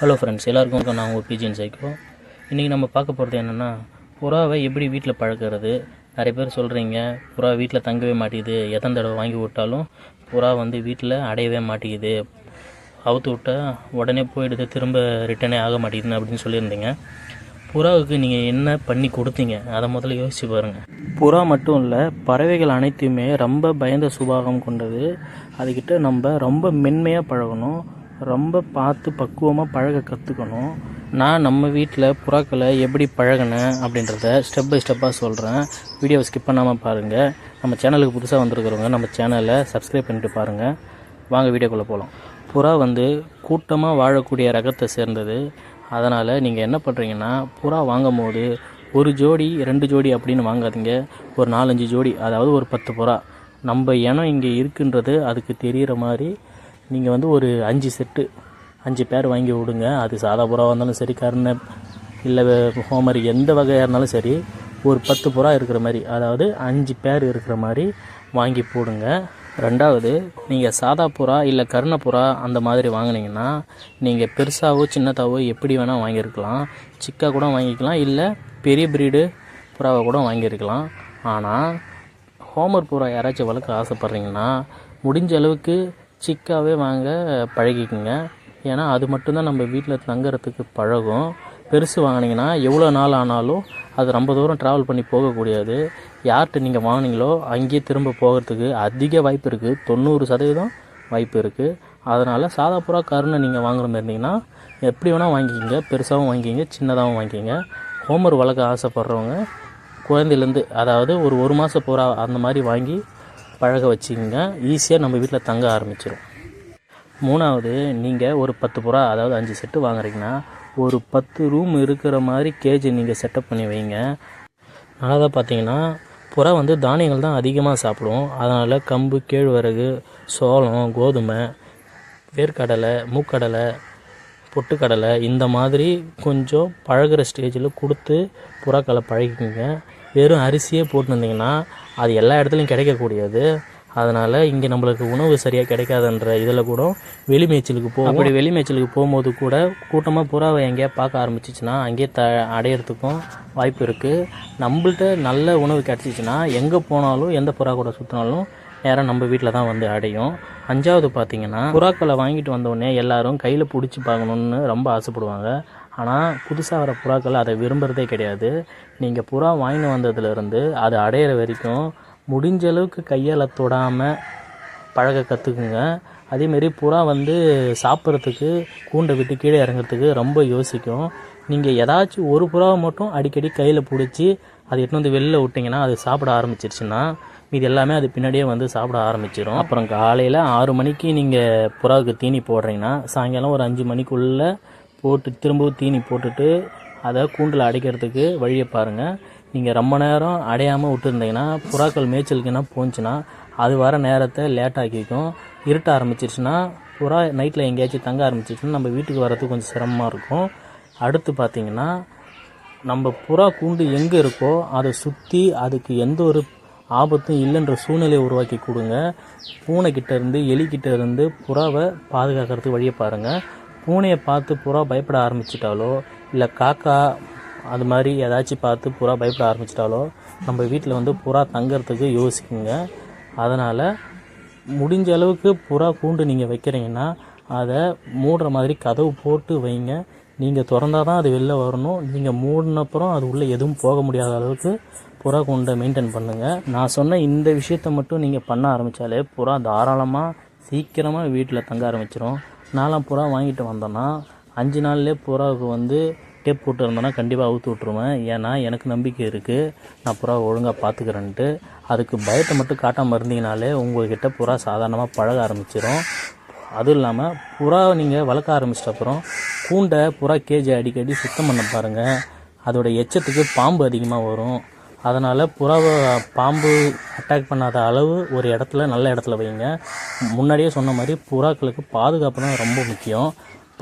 Hello friends எல்லாருக்கும் வணக்கம். நான் உங்கள் பிஜின் சைக்கோ இன்றைக்கி நம்ம பார்க்க போகிறது என்னென்னா புறாவை எப்படி வீட்டில் பழக்கிறது நிறைய பேர் சொல்கிறீங்க புறா வீட்டில் தங்கவே மாட்டேங்குது. எத்தனை தடவை வாங்கி விட்டாலும் புறா வந்து வீட்டில் அடையவே மாட்டேங்குது. அவுத்து விட்டால் உடனே போயிடுது திரும்ப ரிட்டர்னே ஆக மாட்டேங்குதுன்னு அப்படின்னு சொல்லியிருந்தீங்க. புறாவுக்கு நீங்கள் என்ன பண்ணி கொடுத்தீங்க? அதை முதல்ல யோசிச்சு பாருங்கள் புறா மட்டும் இல்லை பறவைகள் அனைத்துமே ரொம்ப பயந்த சுபாகம் கொண்டது. அதுக்கிட்ட நம்ம ரொம்ப மென்மையாக பழகணும். ரொம்ப பார்த்து பக்குவமாக பழக கற்றுக்கணும் நான் நம்ம வீட்டில் புறாக்களை எப்படி பழகினேன் அப்படின்றத ஸ்டெப் பை ஸ்டெப்பாக சொல்கிறேன் வீடியோவை ஸ்கிப் பண்ணாமல் பாருங்கள் நம்ம சேனலுக்கு புதுசாக வந்திருக்கிறவங்க நம்ம சேனலை சப்ஸ்கிரைப் பண்ணிட்டு பாருங்கள் வாங்க வீடியோக்குள்ளே போகலாம் புறா வந்து கூட்டமாக வாழக்கூடிய ரகத்தை சேர்ந்தது. அதனால் நீங்கள் என்ன பண்ணுறீங்கன்னா புறா வாங்கும் போது ஒரு ஜோடி ரெண்டு ஜோடி அப்படின்னு வாங்காதீங்க. ஒரு நாலஞ்சு ஜோடி அதாவது ஒரு பத்து புறா. நம்ம இனம் இங்கே இருக்குன்றது அதுக்கு தெரிகிற மாதிரி நீங்கள் வந்து ஒரு அஞ்சு செட்டு அஞ்சு பேர் வாங்கி விடுங்க. அது சாதா புறாவாக இருந்தாலும் சரி கருணை இல்லை ஹோமர் எந்த வகையாக இருந்தாலும் சரி ஒரு பத்து புறா இருக்கிற மாதிரி அதாவது அஞ்சு பேர் இருக்கிற மாதிரி வாங்கி போடுங்க. ரெண்டாவது நீங்கள் சாதா புறா இல்லை கருணை புறா அந்த மாதிரி வாங்குனீங்கன்னா நீங்கள் பெருசாகவோ சின்னதாகவோ எப்படி வேணால் வாங்கியிருக்கலாம். சிக்கா கூட வாங்கிக்கலாம் இல்லை பெரிய பிரீடு புறாவை கூட வாங்கியிருக்கலாம். ஆனால் ஹோமர் புறா யாராச்சும் வளர்க்க ஆசைப்பட்றீங்கன்னா முடிஞ்ச அளவுக்கு சிக்காவே வாங்க பழகிக்குங்க. ஏன்னா அது மட்டும்தான் நம்ம வீட்டில் தங்குறதுக்கு பழகும். பெருசு வாங்கினீங்கன்னா எவ்வளோ நாள் ஆனாலும் அது ரொம்ப தூரம் ட்ராவல் பண்ணி போகக்கூடியது யார்கிட்ட நீங்கள் வாங்கினீங்களோ அங்கேயே திரும்ப போகிறதுக்கு அதிக வாய்ப்பு இருக்குது தொண்ணூறு சதவீதம் வாய்ப்பு இருக்குது அதனால் சாதா புறா கருணை நீங்கள் வாங்குற மாதிரி இருந்தீங்கன்னா எப்படி வேணால் வாங்கிக்கிங்க. பெருசாகவும் வாங்கிக்கிங்க சின்னதாகவும் வாங்கிக்கிங்க. ஹோமர் வளர்க்க ஆசைப்பட்றவங்க குழந்தையிலேருந்து அதாவது ஒரு ஒரு மாத புறா அந்த மாதிரி வாங்கி பழக வச்சுக்கிங்க ஈஸியாக நம்ம வீட்டில் தங்க ஆரம்பிச்சிடும் மூணாவது நீங்கள் ஒரு பத்து புறா அதாவது அஞ்சு செட்டு வாங்குறீங்கன்னா ஒரு பத்து ரூம் இருக்கிற மாதிரி கேஜ் நீங்கள் செட்டப் பண்ணி வைங்க. அதனால் பார்த்தீங்கன்னா புறா வந்து தானியங்கள் தான் அதிகமாக சாப்பிடும். அதனால் கம்பு கேழ்வரகு சோளம் கோதுமை வேர்க்கடலை மூக்கடலை பொட்டுக்கடலை இந்த மாதிரி கொஞ்சம் பழகுற ஸ்டேஜில் கொடுத்து புறாக்களை பழகிக்கோங்க. வெறும் அரிசியே போட்டுருந்தீங்கன்னா அது எல்லா இடத்துலையும் கிடைக்கக்கூடியது. அதனால் இங்கே நம்மளுக்கு உணவு சரியாக கிடைக்காதுன்ற இதில் கூட வெளி மேய்ச்சலுக்கு போகும் அப்படி வெளி மேய்ச்சலுக்கு போகும்போது கூட கூட்டமாக புறாவை எங்கேயா பார்க்க ஆரம்பிச்சிச்சுன்னா அங்கேயே த அடையிறதுக்கும் வாய்ப்பு இருக்குது நம்மள்கிட்ட நல்ல உணவு கிடச்சிச்சின்னா எங்கே போனாலும் எந்த புறா கூட சுற்றினாலும் நேராக நம்ம வீட்டில் தான் வந்து அடையும். அஞ்சாவது பார்த்தீங்கன்னா புறாக்களை வாங்கிட்டு வந்தோடனே எல்லோரும் கையில் பிடிச்சி பார்க்கணுன்னு ரொம்ப ஆசைப்படுவாங்க. ஆனால் புதுசாக வர புறாக்கள் அதை விரும்புகிறதே கிடையாது. நீங்கள் புறா வாங்கி வந்ததுலேருந்து அது அடையிற வரைக்கும் முடிஞ்ச அளவுக்கு கையால் தொடாமல் பழக கற்றுக்குங்க அதேமாரி புறா வந்து சாப்பிட்றதுக்கு கூண்டை விட்டு கீழே இறங்குறதுக்கு ரொம்ப யோசிக்கும். நீங்கள் ஏதாச்சும் ஒரு புறாவை மட்டும் அடிக்கடி கையில் பிடிச்சி அதை எட்டு வந்து வெளில விட்டிங்கன்னா அது சாப்பிட ஆரம்பிச்சிருச்சுன்னா இது எல்லாமே அது பின்னாடியே வந்து சாப்பிட ஆரம்பிச்சிடும் அப்புறம் காலையில் ஆறு மணிக்கு நீங்கள் புறாவுக்கு தீனி போடுறீங்கன்னா சாயங்காலம் ஒரு அஞ்சு மணிக்குள்ளே போட்டு திரும்பவும் தீனி போட்டுட்டு அதை கூண்டில் அடைக்கிறதுக்கு வழியை பாருங்கள் நீங்கள் ரொம்ப நேரம் அடையாமல் விட்டுருந்தீங்கன்னா புறாக்கள் மேய்ச்சலுக்குன்னா போச்சுன்னா அது வர நேரத்தை லேட்டாக்கிக்கும் இருட்ட ஆரம்பிச்சிருச்சுன்னா புறா நைட்டில் எங்கேயாச்சும் தங்க ஆரம்பிச்சிருச்சுன்னா நம்ம வீட்டுக்கு வர்றதுக்கு கொஞ்சம் சிரமமாக இருக்கும். அடுத்து பார்த்தீங்கன்னா நம்ம புறா கூண்டு எங்கே இருக்கோ அதை சுற்றி அதுக்கு எந்த ஒரு ஆபத்தும் இல்லைன்ற சூழ்நிலையை உருவாக்கி கொடுங்க. பூனைக்கிட்ட இருந்து எலிக்கிட்ட இருந்து புறாவை பாதுகாக்கிறதுக்கு வழியை பாருங்கள் பூனையை பார்த்து புறா பயப்பட ஆரம்பிச்சிட்டாலோ இல்லை காக்கா அது மாதிரி ஏதாச்சும் பார்த்து புறா பயப்பட ஆரம்பிச்சிட்டாலோ நம்ம வீட்டில் வந்து புறா தங்கறதுக்கு யோசிக்குங்க. அதனால் முடிஞ்ச அளவுக்கு புறா கூண்டு நீங்கள் வைக்கிறீங்கன்னா அதை மூடுற மாதிரி கதவு போட்டு வைங்க. நீங்கள் திறந்தால் தான் அது வெளில வரணும். நீங்கள் மூடினப்புறம் அது உள்ளே எதுவும் போக முடியாத அளவுக்கு புறா கூண்டை மெயின்டைன் பண்ணுங்கள் நான் சொன்ன இந்த விஷயத்தை மட்டும் நீங்கள் பண்ண ஆரம்பித்தாலே புறா தாராளமாக சீக்கிரமாக வீட்டில் தங்க ஆரம்பிச்சிடும் நாலாம் புறா வாங்கிட்டு வந்தோன்னா அஞ்சு நாள்லேயே புறாவுக்கு வந்து டேப் போட்டு இருந்தோன்னா கண்டிப்பாக அவுத்து விட்ருவேன் ஏன்னா எனக்கு நம்பிக்கை இருக்குது நான் புறா ஒழுங்காக பார்த்துக்கிறேன்ட்டு அதுக்கு பயத்தை மட்டும் காட்டாமல் இருந்தீங்கனாலே உங்கள்கிட்ட புறா சாதாரணமாக பழக ஆரம்பிச்சிடும் அதுவும் இல்லாமல் புறா நீங்கள் வளர்க்க ஆரம்பிச்சிட்ட அப்புறம் கூண்டை புறா கேஜை அடிக்கடி சுத்தம் பண்ண பாருங்கள் அதோட எச்சத்துக்கு பாம்பு அதிகமாக வரும். அதனால் புறாவை பாம்பு அட்டாக் பண்ணாத அளவு ஒரு இடத்துல நல்ல இடத்துல வைங்க. முன்னாடியே சொன்ன மாதிரி புறாக்களுக்கு பாதுகாப்பு தான் ரொம்ப முக்கியம்.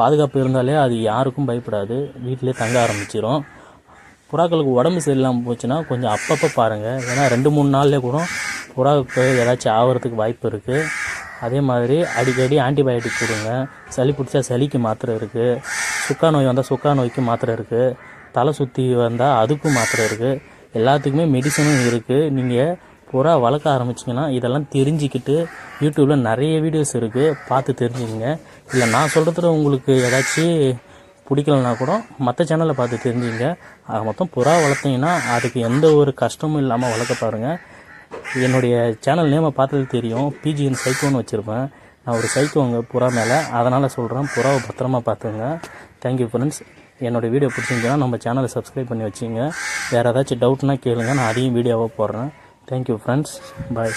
பாதுகாப்பு இருந்தாலே அது யாருக்கும் பயப்படாது. வீட்டிலே தங்க ஆரம்பிச்சிடும் புறாக்களுக்கு உடம்பு சரியில்லாமல் போச்சுன்னா கொஞ்சம் அப்பப்போ பாருங்கள் ஏன்னா ரெண்டு மூணு நாள்லேயே கூட புறாவுக்கு ஏதாச்சும் ஆகிறதுக்கு வாய்ப்பு இருக்குது அதே மாதிரி அடிக்கடி ஆன்டிபயோட்டிக் கொடுங்க. சளி பிடிச்சா சளிக்கு மாத்திரை இருக்குது சுக்கா நோய் வந்தால் சுக்கா நோய்க்கு மாத்திரை இருக்குது தலை சுற்றி வந்தால் அதுக்கும் மாத்திரை இருக்குது எல்லாத்துக்குமே மெடிசனும் இருக்குது நீங்கள் புறா வளர்க்க ஆரம்பிச்சிங்கன்னா இதெல்லாம் தெரிஞ்சுக்கிட்டு யூடியூப்பில் நிறைய வீடியோஸ் இருக்குது பார்த்து தெரிஞ்சுக்கங்க. இல்லை நான் சொல்கிறதுல உங்களுக்கு ஏதாச்சும் பிடிக்கலனா கூட மற்ற சேனலை பார்த்து தெரிஞ்சுங்க ஆக மொத்தம் புறா வளர்த்தீங்கன்னா அதுக்கு எந்த ஒரு கஷ்டமும் இல்லாமல் வளர்க்க பாருங்கள் என்னுடைய சேனல் நேமை பார்த்தது தெரியும். பிஜிஎன் சைக்கோன்னு வச்சுருப்பேன். நான் ஒரு சைக்கோங்க புறா மேலே. அதனால் சொல்கிறேன் புறாவை பத்திரமா பார்த்துங்க. தேங்க்யூ ஃப்ரெண்ட்ஸ் என்னோடய வீடியோ பிடிச்சிருந்துச்சுன்னா நம்ம சேனலை சப்ஸ்கிரைப் பண்ணி வச்சுங்க. வேறு ஏதாச்சும் டவுட்னா கேளுங்க. நான் அதையும் வீடியோவாக போடுறேன். Thank you friends bye